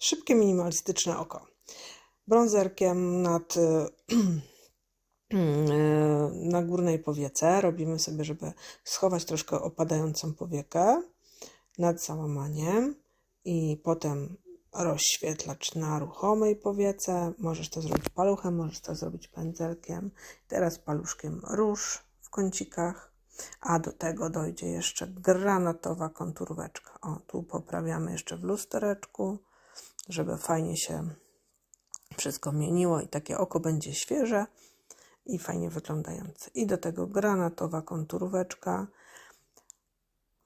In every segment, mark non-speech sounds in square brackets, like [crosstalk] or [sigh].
Szybkie, minimalistyczne oko. Brązerkiem nad, [clears throat] na górnej powiece robimy sobie, żeby schować troszkę opadającą powiekę nad załamaniem i potem rozświetlacz na ruchomej powiece. Możesz to zrobić paluchem, możesz to zrobić pędzelkiem. Teraz paluszkiem róż w kącikach, a do tego dojdzie jeszcze granatowa konturóweczka. O, tu poprawiamy jeszcze w lustereczku, żeby fajnie się wszystko mieniło i takie oko będzie świeże i fajnie wyglądające. I do tego granatowa konturóweczka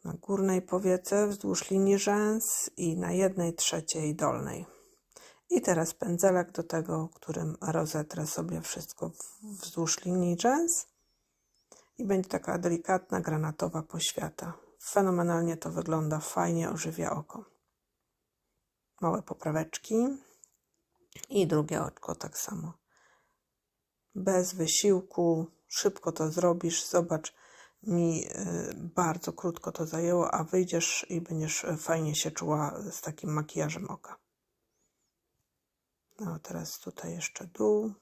na górnej powiece wzdłuż linii rzęs i na jednej trzeciej dolnej. I teraz pędzelek do tego, którym rozetrę sobie wszystko wzdłuż linii rzęs i będzie taka delikatna granatowa poświata. Fenomenalnie to wygląda, fajnie ożywia oko. Małe popraweczki i drugie oczko tak samo. Bez wysiłku, szybko to zrobisz. Zobacz, mi y, bardzo krótko to zajęło, a wyjdziesz i będziesz fajnie się czuła z takim makijażem oka. No, teraz tutaj jeszcze dół,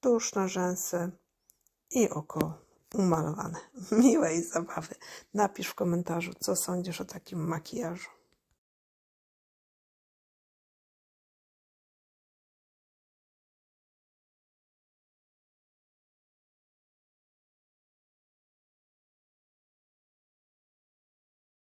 tusz na rzęsy i oko umalowane. [laughs] Miłej zabawy. Napisz w komentarzu, co sądzisz o takim makijażu.